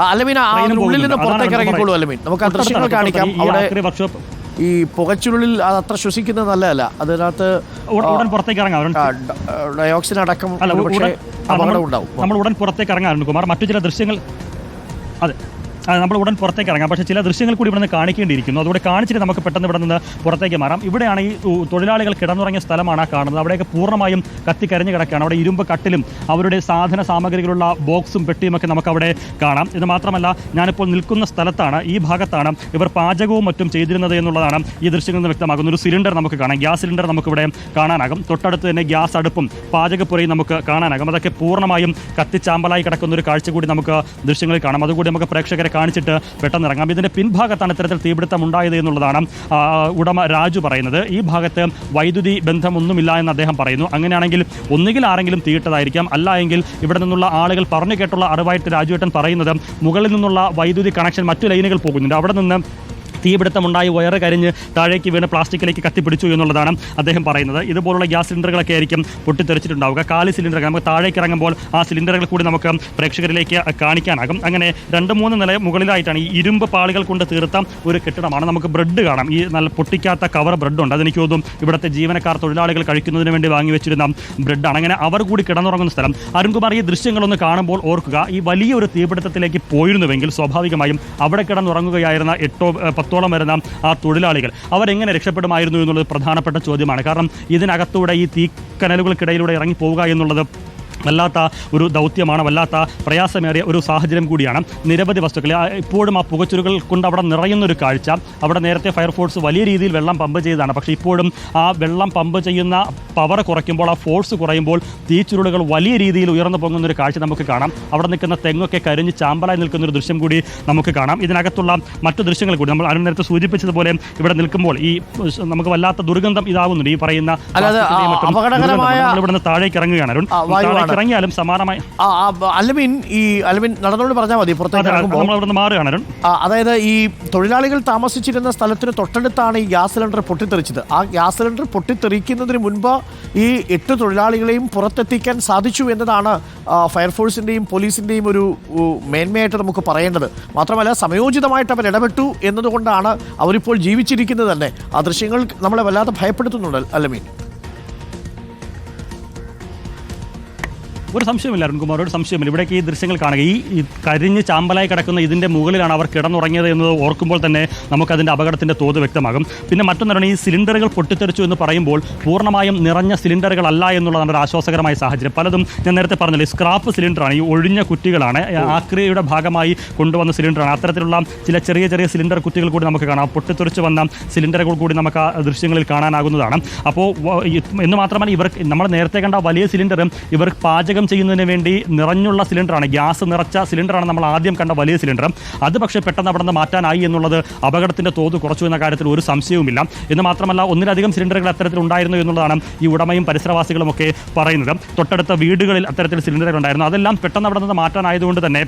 അലമീൻ ഉള്ളിൽ നിന്ന് പുറത്തേക്ക് ഇറങ്ങിക്കോളൂ അലമീൻ. നമുക്ക് ആ ദൃശ്യങ്ങൾ കാണിക്കാം. അവിടെ ഈ പുകച്ചുള്ളിൽ അത് അത്ര ശ്വസിക്കുന്നത് നല്ലതല്ല. അതിനകത്ത് ഡയോക്സിൻ അടക്കം അപകടം ഉണ്ടാവും. നമ്മൾ ഉടൻ പുറത്തേക്ക് ഇറങ്ങാറുണ്ട് കുമാർ. മറ്റു ചില ദൃശ്യങ്ങൾ അതെ. നമ്മൾ ഉടൻ പുറത്തേക്ക് ഇറങ്ങാം. പക്ഷേ ചില ദൃശ്യങ്ങൾ കൂടി ഇവിടെ നിന്ന് കാണിക്കേണ്ടിയിരിക്കുന്നു. അതുകൂടെ കാണിച്ചിട്ട് നമുക്ക് പെട്ടെന്ന് ഇവിടെ നിന്ന് പുറത്തേക്ക് മാറാം. ഇവിടെയാണ് ഈ തൊഴിലാളികൾ കിടന്നുറങ്ങിയ സ്ഥലമാണ് കാണുന്നത്. അവിടെയൊക്കെ പൂർണമായും കത്തിക്കരിഞ്ഞ് കിടക്കുകയാണ്. അവിടെ ഇരുമ്പ് കട്ടിലും അവരുടെ സാധന സാമഗ്രികളുള്ള ബോക്സും പെട്ടിയുമൊക്കെ നമുക്ക് അവിടെ കാണാം. ഇത് മാത്രമല്ല ഞാനിപ്പോൾ നിൽക്കുന്ന സ്ഥലത്താണ് ഈ ഭാഗത്താണ് ഇവർ പാചകവും മറ്റും ചെയ്തിരുന്നത് എന്നുള്ളതാണ് ഈ ദൃശ്യങ്ങളിൽ നിന്ന് വ്യക്തമാകുന്ന ഒരു സിലിണ്ടർ നമുക്ക് കാണാം. ഗ്യാസ് സിലിണ്ടർ നമുക്കിവിടെ കാണാനാകും. തൊട്ടടുത്ത് തന്നെ ഗ്യാസ് അടുപ്പും പാചകപ്പുരയും നമുക്ക് കാണാനാകും. അതൊക്കെ പൂർണമായും കത്തിച്ചാമ്പലായി കിടക്കുന്ന ഒരു കാഴ്ച കൂടി നമുക്ക് ദൃശ്യങ്ങളിൽ കാണാം. അതുകൂടി നമുക്ക് പ്രേക്ഷകരെ കാണിച്ചിട്ട് പെട്ടെന്ന് ഇറങ്ങാം. ഇതിന്റെ പിൻഭാഗത്താണ് ഇത്തരത്തിൽ തീപിടുത്തം ഉണ്ടായത് എന്നുള്ളതാണ് ഉടമ രാജു പറയുന്നത്. ഈ ഭാഗത്ത് വൈദ്യുതി ബന്ധമൊന്നുമില്ല എന്ന് അദ്ദേഹം പറയുന്നു. അങ്ങനെയാണെങ്കിൽ ഒന്നുകിൽ ആരെങ്കിലും തീയിട്ടതായിരിക്കാം. അല്ല എങ്കിൽ ഇവിടെ നിന്നുള്ള ആളുകൾ പറഞ്ഞു കേട്ടുള്ള അറിവായിട്ട് രാജുവേട്ടൻ പറയുന്നത് മുകളിൽ നിന്നുള്ള വൈദ്യുതി കണക്ഷൻ മറ്റു ലൈനുകൾ പോകുന്നുണ്ട്. അവിടെ നിന്ന് തീപിടുത്തമുണ്ടായി വയറ് കരിഞ്ഞ് താഴേക്ക് വീണ് പ്ലാസ്റ്റിക്കിലേക്ക് കത്തിപ്പിടിച്ചു എന്നുള്ളതാണ് അദ്ദേഹം പറയുന്നത്. ഇതുപോലുള്ള ഗ്യാസ് സിലിണ്ടറുകളൊക്കെ ആയിരിക്കും പൊട്ടിത്തെറിച്ചിട്ടുണ്ടാവുക. കാലി സിലിണ്ടർ നമുക്ക് താഴേക്ക് ഇറങ്ങുമ്പോൾ ആ സിലിണ്ടറുകൾ കൂടി നമുക്ക് പ്രേക്ഷകരിലേക്ക് കാണിക്കാനാകും. അങ്ങനെ രണ്ട് മൂന്ന് നില മുകളിലായിട്ടാണ് ഈ ഇരുമ്പ് പാളികൾ കൊണ്ട് തീർത്ത ഒരു കെട്ടിടമാണ്. നമുക്ക് ബ്രെഡ് കാണാം. ഈ നല്ല പൊട്ടിക്കാത്ത കവർ ബ്രെഡ് ഉണ്ട് അതെനിക്ക് തോന്നും ഇവിടുത്തെ ജീവനക്കാർ തൊഴിലാളികൾ കഴിക്കുന്നതിന് വേണ്ടി വാങ്ങി വെച്ചിരുന്ന ബ്രെഡാണ്. അങ്ങനെ അവർ കൂടി കിടന്നുറങ്ങുന്ന സ്ഥലം. അരുൺകുമാർ ഈ ദൃശ്യങ്ങളൊന്ന് കാണുമ്പോൾ ഓർക്കുക ഈ വലിയൊരു തീപിടുത്തത്തിലേക്ക് പോയിരുന്നുവെങ്കിൽ സ്വാഭാവികമായും അവിടെ കിടന്നുറങ്ങുകയായിരുന്ന എട്ടോ ഏഹ്, പത്തോളം വരുന്ന ആ തൊഴിലാളികൾ? അവരെങ്ങനെ രക്ഷപ്പെടുമായിരുന്നു എന്നുള്ളത് പ്രധാനപ്പെട്ട ചോദ്യമാണ്. കാരണം ഇതിനകത്തൂടെ ഈ തീക്കനലുകൾക്കിടയിലൂടെ ഇറങ്ങി പോവുക എന്നുള്ളത് വല്ലാത്ത ഒരു ദൗത്യമാണ് വല്ലാത്ത പ്രയാസമേറിയ ഒരു സാഹചര്യം കൂടിയാണ്. നിരവധി വസ്തുക്കൾ ഇപ്പോഴും ആ പുകച്ചുരുകൾ കൊണ്ട് അവിടെ നിറയുന്നൊരു കാഴ്ച. അവിടെ നേരത്തെ ഫയർഫോഴ്സ് വലിയ രീതിയിൽ വെള്ളം പമ്പ് ചെയ്തതാണ്. പക്ഷേ ഇപ്പോഴും ആ വെള്ളം പമ്പ് ചെയ്യുന്ന പവർ കുറയ്ക്കുമ്പോൾ ആ ഫോഴ്സ് കുറയുമ്പോൾ തീച്ചുരുളുകൾ വലിയ രീതിയിൽ ഉയർന്നു പോകുന്ന ഒരു കാഴ്ച നമുക്ക് കാണാം. അവിടെ നിൽക്കുന്ന തെങ്ങൊക്കെ കരിഞ്ഞ് ചാമ്പലായി നിൽക്കുന്ന ഒരു ദൃശ്യം കൂടി നമുക്ക് കാണാം. ഇതിനകത്തുള്ള മറ്റു ദൃശ്യങ്ങൾ കൂടി നമ്മൾ അതിന് നേരത്തെ സൂചിപ്പിച്ചതുപോലെ ഇവിടെ നിൽക്കുമ്പോൾ ഈ നമുക്ക് വല്ലാത്ത ദുർഗന്ധം ഇതാവുന്നുണ്ട്. ഈ പറയുന്ന ഇവിടുന്ന് താഴേക്ക് ഇറങ്ങുകയാണ്. അരുൺ താഴേക്ക് ഇറങ്ങിയാലും സമാനമായി. ആ, ഈ അലവിൻ നടന്നോട് പറഞ്ഞാൽ മതി പുറത്തേക്ക് മാറുകയാണ് അതായത് ഈ തൊഴിലാളികൾ താമസിച്ചിരുന്ന സ്ഥലത്തിന് തൊട്ടടുത്താണ് ഈ ഗ്യാസ് സിലിണ്ടർ പൊട്ടിത്തെറിച്ചത്. ആ ഗ്യാസ് സിലിണ്ടർ പൊട്ടിത്തെറിക്കുന്നതിന് മുൻപ് ഈ എട്ട് തൊഴിലാളികളെയും പുറത്തെത്തിക്കാൻ സാധിച്ചു എന്നതാണ് ഫയർഫോഴ്സിന്റെയും ഫയർഫോഴ്സിന്റെയും പോലീസിന്റെയും ഒരു മേന്മയായിട്ട് നമുക്ക് പറയേണ്ടത്. മാത്രമല്ല സമയോചിതമായിട്ട് അവർ ഇടപെട്ടു എന്നതുകൊണ്ടാണ് അവരിപ്പോൾ ജീവിച്ചിരിക്കുന്നത് തന്നെ. ആ ദൃശ്യങ്ങൾ നമ്മളെ വല്ലാതെ ഭയപ്പെടുത്തുന്നുണ്ട് അല്ലമീൻ ഒരു സംശയമില്ല അരുൺകുമാർ ഒരു സംശയമില്ല. ഇവിടേക്ക് ഈ ദൃശ്യങ്ങൾ കാണുക. ഈ കരിഞ്ഞ് ചാമ്പലായി കിടക്കുന്ന ഇതിന്റെ മുകളിലാണ് അവർ കിടന്നുറങ്ങിയത് എന്നത് ഓർക്കുമ്പോൾ തന്നെ നമുക്കതിന്റെ അപകടത്തിന്റെ തോത് വ്യക്തമാകും. പിന്നെ മറ്റൊന്നാണ് ഈ സിലിണ്ടറുകൾ പൊട്ടിത്തെറിച്ചു എന്ന് പറയുമ്പോൾ പൂർണമായും നിറഞ്ഞ സിലിണ്ടറുകളല്ല എന്നുള്ളതാണ് ഒരു ആശ്വാസകരമായ സാഹചര്യം. പലതും ഞാൻ നേരത്തെ പറഞ്ഞില്ലേ സ്ക്രാപ്പ് സിലിണ്ടറാണ് ഈ ഒഴിഞ്ഞ കുറ്റികളാണ് ആക്രിയയുടെ ഭാഗമായി കൊണ്ടുവന്ന സിലിണ്ടറാണ്. അത്തരത്തിലുള്ള ചില ചെറിയ ചെറിയ സിലിണ്ടർ കുറ്റികൾ കൂടി നമുക്ക് കാണാം. പൊട്ടിത്തെറിച്ച് വന്ന സിലിണ്ടറുകൾ കൂടി നമുക്ക് ആ ദൃശ്യങ്ങളിൽ കാണാനാകുന്നതാണ്. അപ്പോൾ എന്ന് മാത്രമല്ല ഇവർ നമ്മൾ നേരത്തെ കണ്ട വലിയ സിലിണ്ടറും ഇവർ പാചകം ചെയ്യുന്നതിന് വേണ്ടി നിറഞ്ഞുള്ള സിലിണ്ടറാണ്. ഗ്യാസ് നിറച്ച സിലിണ്ടറാണ് നമ്മൾ ആദ്യം കണ്ട വലിയ സിലിണ്ടർ. അത് പക്ഷേ പെട്ടെന്ന് അവിടെ നിന്ന് മാറ്റാനായി എന്നുള്ളത് അപകടത്തിന്റെ തോത് കുറച്ചു എന്ന കാര്യത്തിൽ ഒരു സംശയവുമില്ല. എന്ന് മാത്രമല്ല ഒന്നിലധികം സിലിണ്ടറുകൾ അത്തരത്തിൽ ഉണ്ടായിരുന്നു എന്നുള്ളതാണ് ഈ ഉടമയും പരിസരവാസികളും ഒക്കെ പറയുന്നത്. തൊട്ടടുത്ത വീടുകളിൽ അത്തരത്തിൽ സിലിണ്ടറുകൾ ഉണ്ടായിരുന്നു. അതെല്ലാം പെട്ടെന്ന് അവിടെ നിന്ന് മാറ്റാനായതുകൊണ്ട് തന്നെ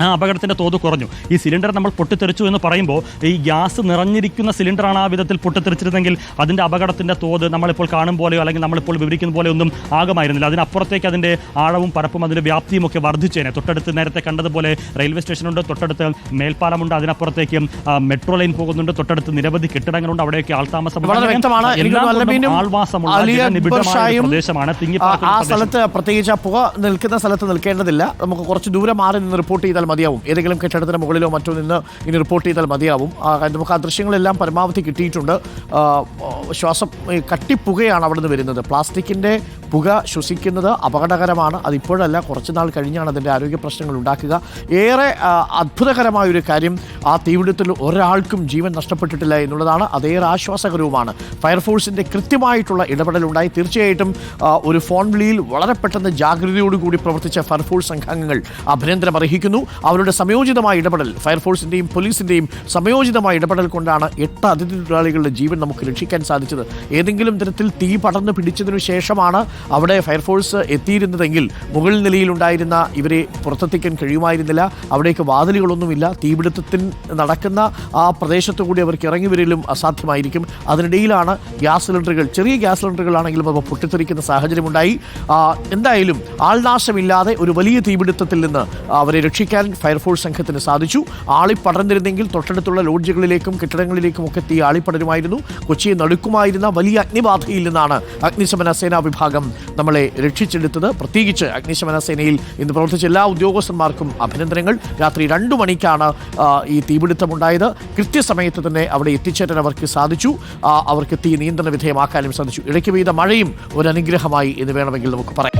ആ അപകടത്തിന്റെ തോത് കുറഞ്ഞു. ഈ സിലിണ്ടർ നമ്മൾ പൊട്ടിത്തെറിച്ചു എന്ന് പറയുമ്പോൾ ഈ ഗ്യാസ് നിറഞ്ഞിരിക്കുന്ന സിലിണ്ടറാണ് ആ വിധത്തിൽ പൊട്ടിത്തെറിച്ചിരുന്നെങ്കിൽ അതിന്റെ അപകടത്തിന്റെ തോത് നമ്മളിപ്പോൾ കാണും പോലെയോ അല്ലെങ്കിൽ നമ്മളിപ്പോൾ വിവരിക്കുന്ന പോലെ ഒന്നും ആകുമായിരുന്നില്ല. അതിനപ്പുറത്തേക്ക് അതിന്റെ ആഴവും പരപ്പും അതിന്റെ വ്യാപ്തിയും ഒക്കെ വർദ്ധിച്ചേനെ. തൊട്ടടുത്ത് നേരത്തെ കണ്ടതുപോലെ റെയിൽവേ സ്റ്റേഷനുണ്ട് തൊട്ടടുത്ത് മേൽപ്പാലമുണ്ട് അതിനപ്പുറത്തേക്ക് മെട്രോ ലൈൻ പോകുന്നുണ്ട് തൊട്ടടുത്ത് നിരവധി കെട്ടിടങ്ങളുണ്ട്. അവിടെയൊക്കെ ആൾതാമസം ആൾവാസമുള്ള പ്രദേശമാണ്. തിങ്ങിപ്പാർക്കുന്ന ആ സ്ഥലത്ത് പ്രത്യേകിച്ച് പുക നിൽക്കുന്ന സ്ഥലത്ത് നിൽക്കേണ്ടതില്ല. നമുക്ക് കുറച്ച് ദൂരം മാറി നിന്ന് റിപ്പോർട്ട് ചെയ്താൽ മതിയാവും. ഏതെങ്കിലും കെട്ടിടത്തിന് മുകളിലോ മറ്റോ നിന്ന് ഇനി റിപ്പോർട്ട് ചെയ്താൽ മതിയാവും. നമുക്ക് ആ ദൃശ്യങ്ങളെല്ലാം പരമാവധി കിട്ടിയിട്ടുണ്ട്. ശ്വാസം കട്ടിപ്പുകയാണ് അവിടെ നിന്ന് വരുന്നത്. പ്ലാസ്റ്റിക്കിന്റെ പുക ശ്വസിക്കുന്നത് അപകടകരമാണ്. അതിപ്പോഴല്ല കുറച്ച് നാൾ കഴിഞ്ഞാണ് അതിന്റെ ആരോഗ്യ പ്രശ്നങ്ങൾ ഉണ്ടാക്കുക. ഏറെ അത്ഭുതകരമായൊരു കാര്യം ആ തീപിടുത്തിൽ ഒരാൾക്കും ജീവൻ നഷ്ടപ്പെട്ടിട്ടില്ല എന്നുള്ളതാണ്. അതേറെ ആശ്വാസകരവുമാണ്. ഫയർഫോഴ്സിന്റെ കൃത്യമായിട്ടുള്ള ഇടപെടലുണ്ടായി. തീർച്ചയായിട്ടും ഒരു ഫോൺ വിളിയിൽ വളരെ പെട്ടെന്ന് ജാഗ്രതയോടുകൂടി പ്രവർത്തിച്ച ഫയർഫോഴ്സ് സംഘാംഗങ്ങൾ അഭിനന്ദനം അർഹിക്കുന്നു. അവരുടെ സംയോജിതമായ ഇടപെടൽ ഫയർഫോഴ്സിന്റെയും പോലീസിന്റെയും സംയോജിതമായ ഇടപെടൽ കൊണ്ടാണ് എട്ട് അതിഥി തൊഴിലാളികളുടെ ജീവൻ നമുക്ക് രക്ഷിക്കാൻ സാധിച്ചത്. ഏതെങ്കിലും തരത്തിൽ തീ പടർന്നു പിടിച്ചതിനു ശേഷമാണ് അവിടെ ഫയർഫോഴ്സ് എത്തിയിരുന്നതെങ്കിൽ മുകൾ നിലയിലുണ്ടായിരുന്ന ഇവരെ പുറത്തെത്തിക്കാൻ കഴിയുമായിരുന്നില്ല. അവിടേക്ക് വാതിലുകളൊന്നുമില്ല. തീപിടുത്തത്തിൽ നടക്കുന്ന ആ പ്രദേശത്തു കൂടി അവർക്ക് ഇറങ്ങി വരലും അസാധ്യമായിരിക്കും. അതിനിടയിലാണ് ഗ്യാസ് സിലിണ്ടറുകൾ ചെറിയ ഗ്യാസ് സിലിണ്ടറുകളാണെങ്കിലും അവ പൊട്ടിത്തെറിക്കുന്ന സാഹചര്യമുണ്ടായി. എന്തായാലും ആൾനാശമില്ലാതെ ഒരു വലിയ തീപിടുത്തത്തിൽ നിന്ന് അവരെ രക്ഷിക്കാൻ ഫയർഫോഴ്സ് സംഘത്തിന് സാധിച്ചു. ആളിപ്പടർന്നിരുന്നെങ്കിൽ തൊട്ടടുത്തുള്ള ലോഡ്ജുകളിലേക്കും കെട്ടിടങ്ങളിലേക്കും ഒക്കെ തീ ആളിപ്പടരുമായിരുന്നു. കൊച്ചിയെ നടുക്കുമായിരുന്ന വലിയ അഗ്നിബാധയിൽ നിന്നാണ് അഗ്നിശമന സേനാ വിഭാഗം നമ്മളെ രക്ഷിച്ചെടുത്തത്. പ്രത്യേകിച്ച് അഗ്നിശമന സേനയിൽ ഇന്ന് പ്രവർത്തിച്ച എല്ലാ ഉദ്യോഗസ്ഥന്മാർക്കും അഭിനന്ദനങ്ങൾ. രാത്രി രണ്ടു മണിക്കാണ് ഈ തീപിടുത്തമുണ്ടായത്. കൃത്യസമയത്ത് തന്നെ അവിടെ എത്തിച്ചേരാൻ അവർക്ക് സാധിച്ചു. അവർക്ക് തീ നിയന്ത്രണ വിധേയമാക്കാനും സാധിച്ചു. ഇടയ്ക്ക് പെയ്ത മഴയും ഒരു അനുഗ്രഹമായി എന്ന് വേണമെങ്കിൽ നമുക്ക് പറയാം.